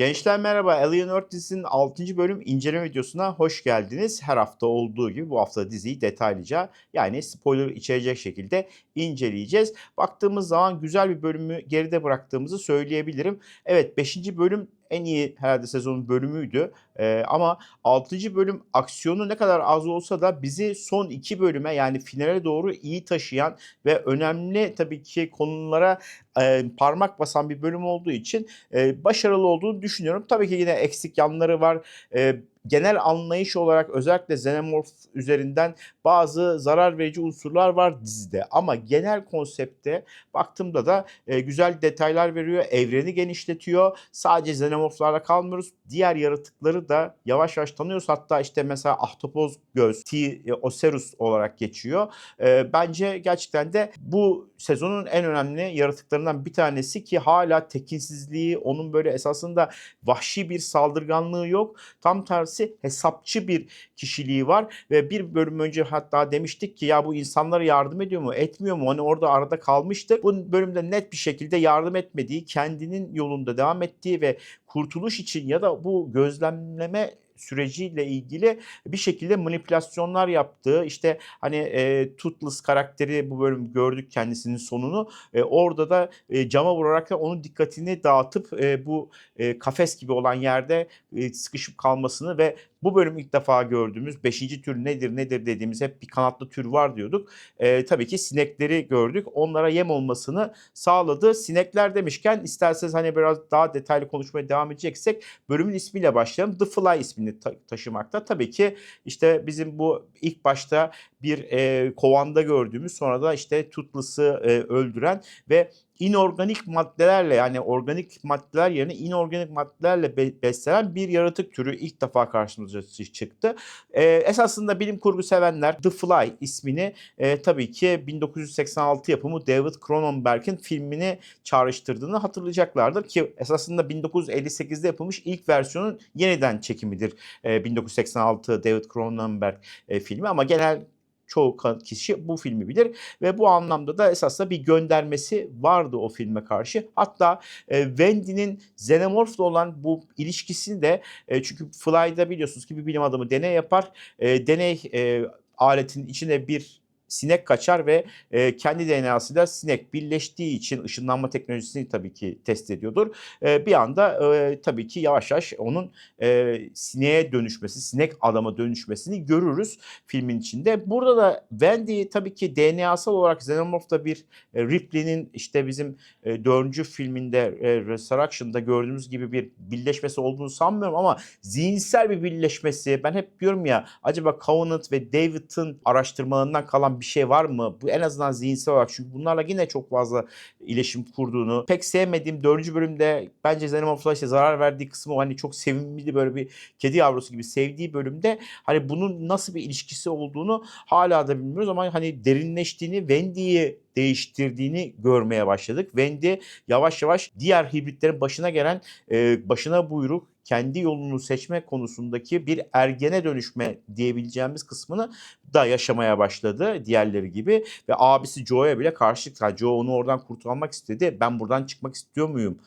Gençler merhaba. Alien Earth dizisinin 6. bölüm inceleme videosuna hoş geldiniz. Her hafta olduğu gibi bu hafta diziyi detaylıca yani spoiler içerecek şekilde inceleyeceğiz. Baktığımız zaman güzel bir bölümü geride bıraktığımızı söyleyebilirim. Evet 5. bölüm en iyi herhalde sezonun bölümüydü. Ee, ama 6. bölüm aksiyonu ne kadar az olsa da bizi son iki bölüme yani finale doğru iyi taşıyan ve önemli tabii ki konulara e, parmak basan bir bölüm olduğu için e, başarılı olduğunu düşünüyorum. Tabii ki yine eksik yanları var. E, genel anlayış olarak özellikle Xenomorph üzerinden bazı zarar verici unsurlar var dizide. Ama genel konsepte baktığımda da e, güzel detaylar veriyor. Evreni genişletiyor. Sadece Xenomorph'larla kalmıyoruz. Diğer yaratıkları da yavaş yavaş tanıyoruz. Hatta işte mesela Ahtopoz göz, T. e, Ocerus olarak geçiyor. E, bence gerçekten de bu sezonun en önemli yaratıklarından bir tanesi ki hala tekinsizliği, onun böyle esasında vahşi bir saldırganlığı yok. Tam tersi hesapçı bir kişiliği var ve bir bölüm önce hatta demiştik ki ya bu insanlara yardım ediyor mu etmiyor mu hani orada arada kalmıştı. Bu bölümde net bir şekilde yardım etmediği kendinin yolunda devam ettiği ve kurtuluş için ya da bu gözlemleme süreciyle ilgili bir şekilde manipülasyonlar yaptığı işte hani e, Toothless karakteri bu bölüm gördük kendisinin sonunu. E, orada da e, cama vurarak da onun dikkatini dağıtıp e, bu e, kafes gibi olan yerde e, sıkışıp kalmasını ve bu bölüm ilk defa gördüğümüz 5. tür nedir nedir dediğimiz hep bir kanatlı tür var diyorduk. E, tabii ki sinekleri gördük. Onlara yem olmasını sağladı. Sinekler demişken isterseniz hani biraz daha detaylı konuşmaya devam edeceksek bölümün ismiyle başlayalım. The Fly ismini ta- taşımakta. Tabii ki işte bizim bu ilk başta bir e, kovanda gördüğümüz sonra da işte Toothless'ı e, öldüren ve inorganik maddelerle yani organik maddeler yerine inorganik maddelerle be- beslenen bir yaratık türü ilk defa karşımıza çı- çıktı. Ee, esasında bilim kurgu sevenler The Fly ismini e, tabii ki 1986 yapımı David Cronenberg'in filmini çağrıştırdığını hatırlayacaklardır ki esasında 1958'de yapılmış ilk versiyonun yeniden çekimidir e, 1986 David Cronenberg e, filmi ama genel çoğu kişi bu filmi bilir ve bu anlamda da esasında bir göndermesi vardı o filme karşı. Hatta e, Wendy'nin Xenomorph'la olan bu ilişkisini de e, çünkü Fly'da biliyorsunuz ki bir bilim adamı deney yapar. E, deney e, aletinin içine bir sinek kaçar ve e, kendi DNA'sıyla sinek birleştiği için ışınlanma teknolojisini tabii ki test ediyordur. E, bir anda e, tabii ki yavaş yavaş onun e, sineğe dönüşmesi, sinek adama dönüşmesini görürüz filmin içinde. Burada da Wendy tabii ki DNA'sal olarak Xenomorph'ta bir e, Ripley'nin işte bizim e, dördüncü filminde e, Resurrection'da gördüğümüz gibi bir birleşmesi olduğunu sanmıyorum ama zihinsel bir birleşmesi. Ben hep diyorum ya acaba Covenant ve David'ın araştırmalarından kalan bir şey var mı? Bu en azından zihinsel olarak çünkü bunlarla yine çok fazla iletişim kurduğunu pek sevmediğim dördüncü bölümde bence Xenomorph'la işte zarar verdiği kısmı hani çok sevimli böyle bir kedi yavrusu gibi sevdiği bölümde hani bunun nasıl bir ilişkisi olduğunu hala da bilmiyoruz ama hani derinleştiğini Wendy'yi değiştirdiğini görmeye başladık. Wendy yavaş yavaş diğer hibritlerin başına gelen e, başına buyruk kendi yolunu seçme konusundaki bir ergene dönüşme diyebileceğimiz kısmını da yaşamaya başladı diğerleri gibi ve abisi Joe'ya bile karşılık yani Joe onu oradan kurtarmak istedi. Ben buradan çıkmak istiyor muyum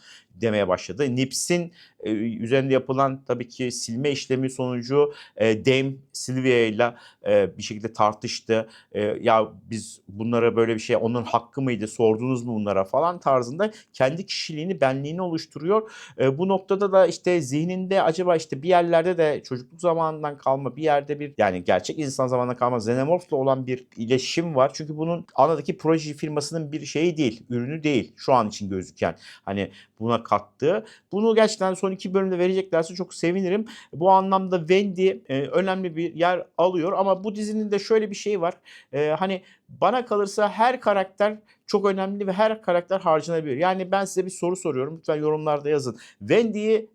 demeye başladı. Nips'in e, üzerinde yapılan tabii ki silme işlemi sonucu e, Dame Sylvia ile e, bir şekilde tartıştı. E, ya biz bunlara böyle bir şey onun hakkı mıydı sordunuz mu bunlara falan tarzında kendi kişiliğini benliğini oluşturuyor. E, bu noktada da işte zihninde acaba işte bir yerlerde de çocukluk zamanından kalma bir yerde bir yani gerçek insan zamanından kalma Xenomorph'la olan bir iletişim var. Çünkü bunun anadaki proje firmasının bir şeyi değil, ürünü değil şu an için gözüken. Hani buna kattığı. Bunu gerçekten son iki bölümde vereceklerse çok sevinirim. Bu anlamda Wendy e, önemli bir yer alıyor ama bu dizinin de şöyle bir şey var. E, hani bana kalırsa her karakter çok önemli ve her karakter harcanabilir. Yani ben size bir soru soruyorum. Lütfen yorumlarda yazın. Wendy'yi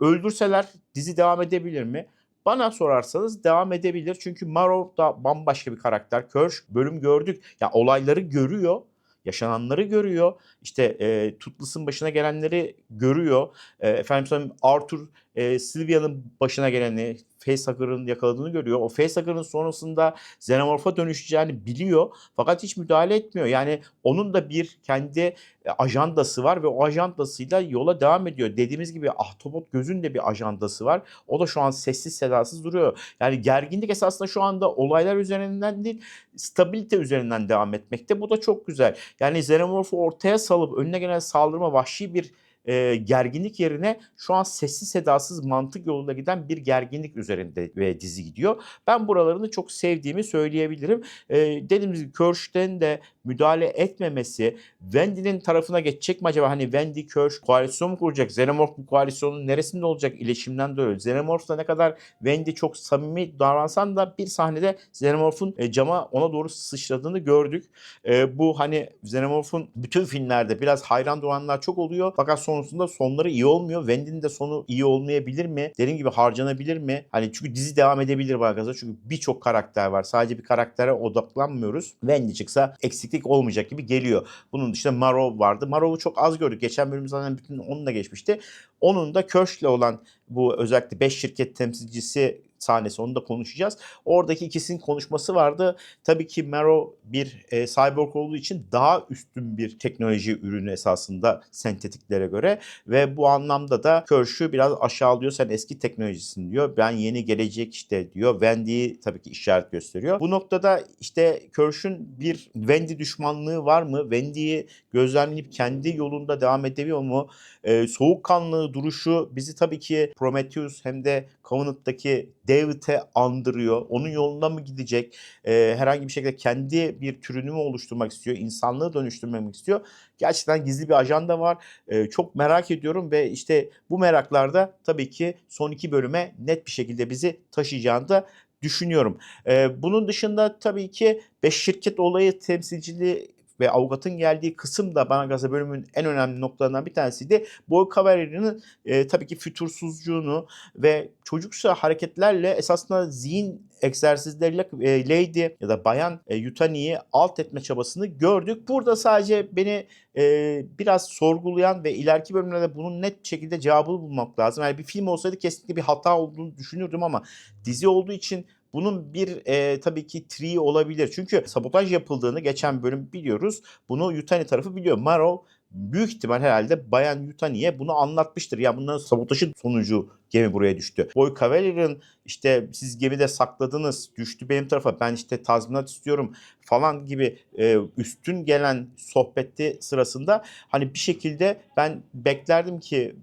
öldürseler dizi devam edebilir mi? Bana sorarsanız devam edebilir. Çünkü Marrow da bambaşka bir karakter. Kirsch bölüm gördük. Ya olayları görüyor. Yaşananları görüyor. İşte e, Tutlas'ın başına gelenleri görüyor. E, efendim Arthur e, Sylvia'nın başına geleni, Facehugger'ın yakaladığını görüyor. O Facehugger'ın sonrasında Xenomorph'a dönüşeceğini biliyor. Fakat hiç müdahale etmiyor. Yani onun da bir kendi e, ajandası var ve o ajandasıyla yola devam ediyor. Dediğimiz gibi Ahtapot Göz'ün de bir ajandası var. O da şu an sessiz sedasız duruyor. Yani gerginlik esasında şu anda olaylar üzerinden değil, stabilite üzerinden devam etmekte. Bu da çok güzel. Yani Xenomorph'u ortaya salıp önüne gelen saldırma vahşi bir e, gerginlik yerine şu an sessiz sedasız mantık yolunda giden bir gerginlik üzerinde ve dizi gidiyor. Ben buralarını çok sevdiğimi söyleyebilirim. E, dediğimiz gibi Kirsch'ten de müdahale etmemesi, Wendy'nin tarafına geçecek mi acaba? Hani Wendy, Kirsch koalisyon mu kuracak? Xenomorph bu koalisyonun neresinde olacak? İletişimden dolayı. Xenomorph'la ne kadar Wendy çok samimi davransan da bir sahnede Xenomorph'un e, cama ona doğru sıçradığını gördük. E, bu hani Xenomorph'un bütün filmlerde biraz hayran doğanlar çok oluyor. Fakat sonrasında sonları iyi olmuyor. Wendy'nin de sonu iyi olmayabilir mi? Dediğim gibi harcanabilir mi? Hani çünkü dizi devam edebilir bazen. Çünkü birçok karakter var. Sadece bir karaktere odaklanmıyoruz. Wendy çıksa eksiklik olmayacak gibi geliyor. Bunun dışında Marrow vardı. Marrow'u çok az gördük. Geçen bölüm zaten bütün onunla geçmişti. Onun da Kirsch'le olan bu özellikle 5 şirket temsilcisi sahnesi onu da konuşacağız. Oradaki ikisinin konuşması vardı. Tabii ki Marrow bir e, cyborg olduğu için daha üstün bir teknoloji ürünü esasında sentetiklere göre ve bu anlamda da Kirsch'ü biraz aşağılıyor. Sen eski teknolojisin diyor. Ben yeni gelecek işte diyor. Wendy'yi tabii ki işaret gösteriyor. Bu noktada işte Kirsch'ün bir Wendy düşmanlığı var mı? Wendy'yi gözlemleyip kendi yolunda devam edebiliyor mu? E, soğukkanlı duruşu bizi tabii ki Prometheus hem de Covenant'taki David'e andırıyor. Onun yolunda mı gidecek? E, herhangi bir şekilde kendi bir türünü mü oluşturmak istiyor? İnsanlığı dönüştürmek istiyor. Gerçekten gizli bir ajanda var. E, çok merak ediyorum ve işte bu meraklarda tabii ki son iki bölüme net bir şekilde bizi taşıyacağını da düşünüyorum. E, bunun dışında tabii ki 5 şirket olayı temsilciliği ve avukatın geldiği kısım da bana gaza bölümün en önemli noktalarından bir tanesiydi. Boy Cavalry'nin e, tabii ki fütursuzcuğunu ve çocukça hareketlerle esasında zihin egzersizleriyle e, Lady ya da Bayan e, Yutani'yi alt etme çabasını gördük. Burada sadece beni e, biraz sorgulayan ve ileriki bölümlerde bunun net şekilde cevabını bulmak lazım. Yani bir film olsaydı kesinlikle bir hata olduğunu düşünürdüm ama dizi olduğu için bunun bir e, tabii ki tri olabilir. Çünkü sabotaj yapıldığını geçen bölüm biliyoruz. Bunu Yutani tarafı biliyor. Marrow büyük ihtimal herhalde Bayan Yutani'ye bunu anlatmıştır. Ya bunların sabotajı sonucu gemi buraya düştü. Boy Cavalier'ın işte siz gemide sakladınız düştü benim tarafa ben işte tazminat istiyorum falan gibi e, üstün gelen sohbeti sırasında hani bir şekilde ben beklerdim ki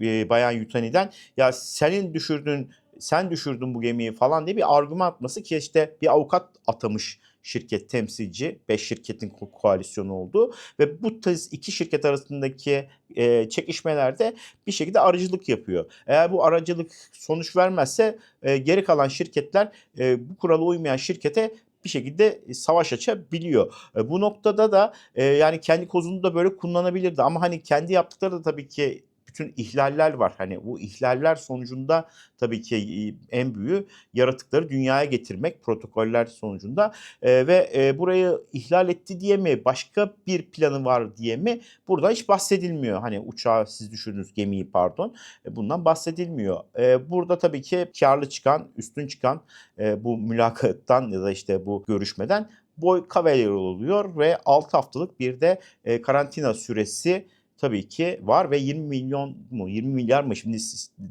e, Bayan Yutani'den ya senin düşürdüğün sen düşürdün bu gemiyi falan diye bir argüman atması ki işte bir avukat atamış şirket temsilci 5 şirketin ko- koalisyonu oldu ve bu tarz iki şirket arasındaki e, çekişmelerde bir şekilde aracılık yapıyor. Eğer bu aracılık sonuç vermezse e, geri kalan şirketler e, bu kurala uymayan şirkete bir şekilde savaş açabiliyor. E, bu noktada da e, yani kendi kozunu da böyle kullanabilirdi ama hani kendi yaptıkları da tabii ki bütün ihlaller var. Hani bu ihlaller sonucunda tabii ki en büyüğü yaratıkları dünyaya getirmek protokoller sonucunda e, ve e, burayı ihlal etti diye mi başka bir planı var diye mi burada hiç bahsedilmiyor. Hani uçağı siz düşürdünüz gemiyi pardon e, bundan bahsedilmiyor. E, burada tabii ki karlı çıkan üstün çıkan e, bu mülakattan ya da işte bu görüşmeden Boy Cavalier oluyor ve 6 haftalık bir de e, karantina süresi tabii ki var ve 20 milyon mu 20 milyar mı şimdi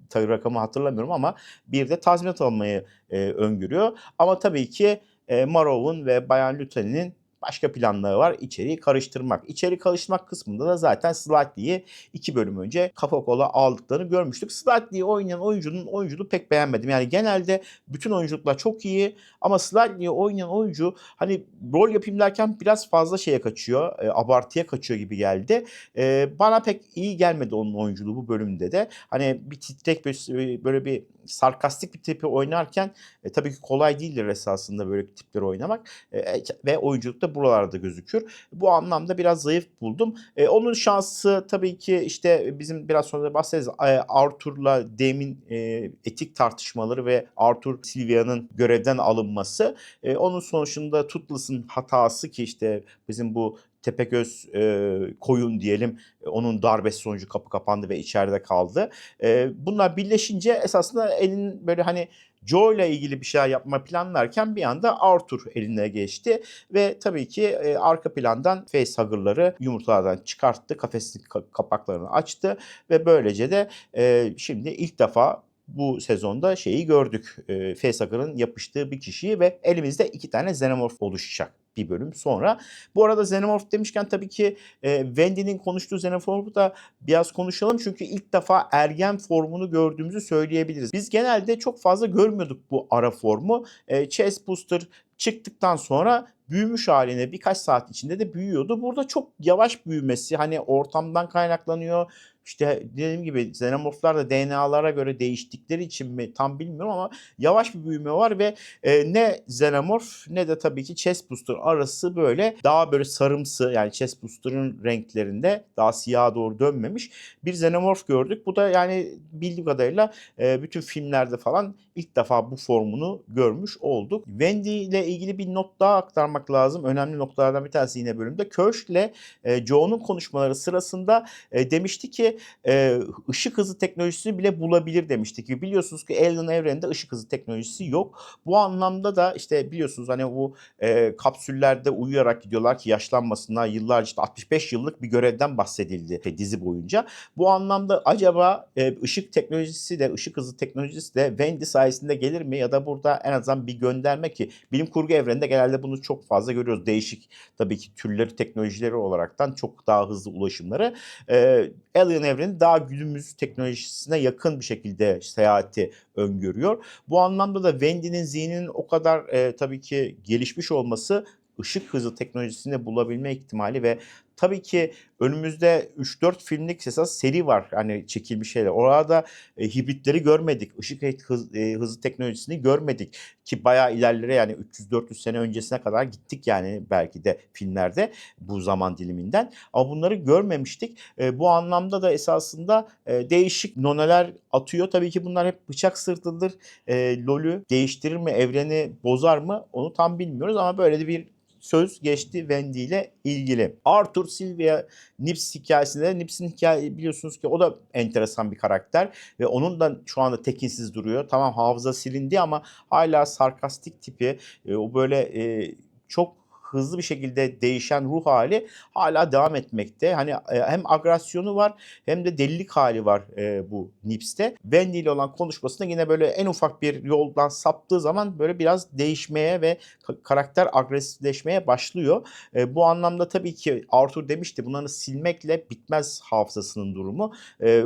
tabii rakamı hatırlamıyorum ama bir de tazminat almayı e, öngörüyor. Ama tabii ki e, Marow'un ve Bayan Lutani'nin başka planları var. İçeriği karıştırmak. İçeri karıştırmak kısmında da zaten Slightly'yi iki bölüm önce kafa kola aldıklarını görmüştük. Slightly'yi oynayan oyuncunun oyunculuğu pek beğenmedim. Yani genelde bütün oyunculuklar çok iyi ama Slightly'yi oynayan oyuncu hani rol yapayım derken biraz fazla şeye kaçıyor. E, abartıya kaçıyor gibi geldi. E, bana pek iyi gelmedi onun oyunculuğu bu bölümde de. Hani bir titrek böyle, böyle bir sarkastik bir tipi oynarken e, tabii ki kolay değildir esasında böyle tipleri oynamak e, ve oyunculukta buralarda gözükür. Bu anlamda biraz zayıf buldum. E, onun şansı tabii ki işte bizim biraz sonra bahsederiz e, Arthur'la Dame'in e, etik tartışmaları ve Arthur Sylvia'nın görevden alınması. E, onun sonucunda Toothless'ın hatası ki işte bizim bu Tepegöz e, koyun diyelim e, onun darbesi sonucu kapı kapandı ve içeride kaldı. E, bunlar birleşince esasında elin böyle hani Joe ile ilgili bir şeyler yapma planlarken bir anda Arthur eline geçti ve tabii ki e, arka plandan facehugger'ları yumurtalardan çıkarttı, kafesin ka- kapaklarını açtı ve böylece de e, şimdi ilk defa bu sezonda şeyi gördük. E, facehugger'ın yapıştığı bir kişiyi ve elimizde iki tane xenomorph oluşacak bir bölüm sonra. Bu arada xenomorph demişken tabii ki e, Wendy'nin konuştuğu xenomorph'u da biraz konuşalım. Çünkü ilk defa ergen formunu gördüğümüzü söyleyebiliriz. Biz genelde çok fazla görmüyorduk bu ara formu. E, Chest Booster çıktıktan sonra büyümüş haline birkaç saat içinde de büyüyordu. Burada çok yavaş büyümesi hani ortamdan kaynaklanıyor. İşte dediğim gibi xenomorflar da DNA'lara göre değiştikleri için mi tam bilmiyorum ama yavaş bir büyüme var ve e, ne xenomorf ne de tabii ki chest booster arası böyle daha böyle sarımsı yani chest booster'ın renklerinde daha siyaha doğru dönmemiş bir xenomorf gördük. Bu da yani bildiğim kadarıyla e, bütün filmlerde falan ilk defa bu formunu görmüş olduk. Wendy ile ilgili bir not daha aktarmak lazım. Önemli noktalardan bir tanesi yine bölümde. İle e, Joe'nun konuşmaları sırasında e, demişti ki e, ışık hızı teknolojisi bile bulabilir demişti ki biliyorsunuz ki Alien evreninde ışık hızı teknolojisi yok. Bu anlamda da işte biliyorsunuz hani bu e, kapsüllerde uyuyarak gidiyorlar ki yaşlanmasınlar. Yıllarca işte 65 yıllık bir görevden bahsedildi e, dizi boyunca. Bu anlamda acaba e, ışık teknolojisi de ışık hızı teknolojisi de Wendy sayesinde gelir mi ya da burada en azından bir gönderme ki bilim kurgu evreninde genelde bunu çok fazla görüyoruz. Değişik tabii ki türleri teknolojileri olaraktan çok daha hızlı ulaşımları. E, Alien evreni daha günümüz teknolojisine yakın bir şekilde seyahati öngörüyor. Bu anlamda da Wendy'nin zihninin o kadar e, tabii ki gelişmiş olması ışık hızı teknolojisini bulabilme ihtimali ve tabii ki önümüzde 3-4 filmlik esas seri var hani çekilmiş şeyler. Orada e, hibritleri görmedik. Işık hız, e, hızı teknolojisini görmedik ki bayağı ilerlere yani 300-400 sene öncesine kadar gittik yani belki de filmlerde bu zaman diliminden. Ama bunları görmemiştik. E, bu anlamda da esasında e, değişik noneler atıyor. Tabii ki bunlar hep bıçak sırtıdır. E, LoL'ü değiştirir mi, evreni bozar mı onu tam bilmiyoruz ama böyle de bir söz geçti Wendy ile ilgili. Arthur Sylvia Nips hikayesinde Nips'in hikaye biliyorsunuz ki o da enteresan bir karakter ve onun da şu anda tekinsiz duruyor. Tamam hafıza silindi ama hala sarkastik tipi e, o böyle e, çok hızlı bir şekilde değişen ruh hali hala devam etmekte. Hani e, hem agresyonu var hem de delilik hali var e, bu Nips'te. Wendy ile olan konuşmasında yine böyle en ufak bir yoldan saptığı zaman böyle biraz değişmeye ve ka- karakter agresifleşmeye başlıyor. E, bu anlamda tabii ki Arthur demişti bunları silmekle bitmez hafızasının durumu.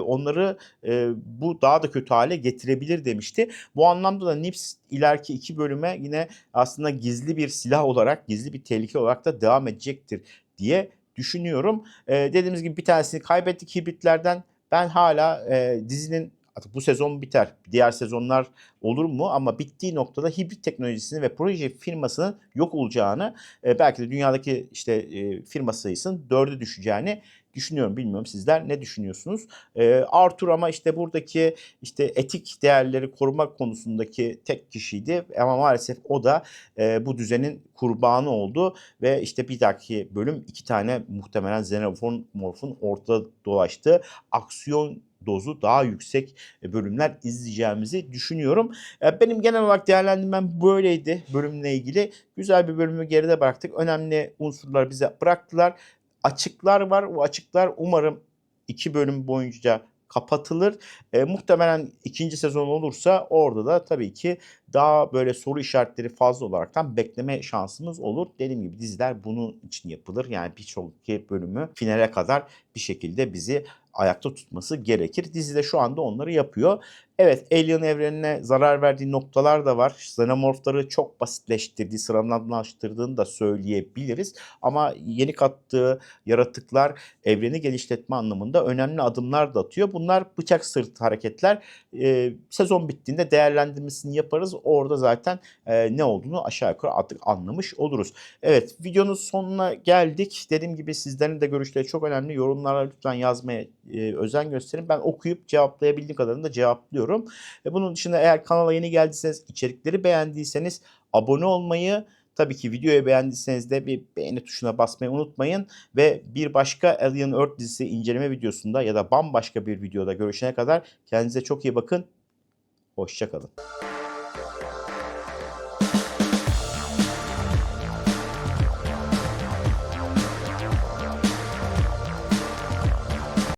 Onları bu daha da kötü hale getirebilir demişti. Bu anlamda da Nips ileriki iki bölüme yine aslında gizli bir silah olarak, gizli bir tehlike olarak da devam edecektir diye düşünüyorum. Ee, dediğimiz gibi bir tanesini kaybettik hibritlerden. Ben hala e, dizinin artık bu sezon biter. Diğer sezonlar olur mu? Ama bittiği noktada hibrit teknolojisini ve proje firmasının yok olacağını, e, belki de dünyadaki işte e, firma sayısının dörde düşeceğini düşünüyorum. Bilmiyorum sizler ne düşünüyorsunuz? E, Arthur ama işte buradaki işte etik değerleri korumak konusundaki tek kişiydi ama maalesef o da e, bu düzenin kurbanı oldu ve işte bir dahaki bölüm iki tane muhtemelen xenomorph'un ortada dolaştığı aksiyon dozu daha yüksek bölümler izleyeceğimizi düşünüyorum. Benim genel olarak değerlendirmem böyleydi bölümle ilgili. Güzel bir bölümü geride bıraktık. Önemli unsurlar bize bıraktılar. Açıklar var. O açıklar umarım iki bölüm boyunca kapatılır. E, muhtemelen ikinci sezon olursa orada da tabii ki daha böyle soru işaretleri fazla olaraktan bekleme şansımız olur. Dediğim gibi diziler bunun için yapılır. Yani birçok bölümü finale kadar bir şekilde bizi ayakta tutması gerekir. Dizi de şu anda onları yapıyor. Evet Alien evrenine zarar verdiği noktalar da var. Xenomorphları çok basitleştirdiği, sıradanlaştırdığını da söyleyebiliriz. Ama yeni kattığı yaratıklar evreni genişletme anlamında önemli adımlar da atıyor. Bunlar bıçak sırt hareketler. Ee, sezon bittiğinde değerlendirmesini yaparız. Orada zaten e, ne olduğunu aşağı yukarı artık anlamış oluruz. Evet videonun sonuna geldik. Dediğim gibi sizlerin de görüşleri çok önemli. Yorumlara lütfen yazmaya e, özen gösterin. Ben okuyup cevaplayabildiğim kadarını da cevaplıyorum. E, bunun dışında eğer kanala yeni geldiyseniz, içerikleri beğendiyseniz abone olmayı, Tabii ki videoyu beğendiyseniz de bir beğeni tuşuna basmayı unutmayın. Ve bir başka Alien Earth dizisi inceleme videosunda ya da bambaşka bir videoda görüşene kadar kendinize çok iyi bakın. Hoşçakalın.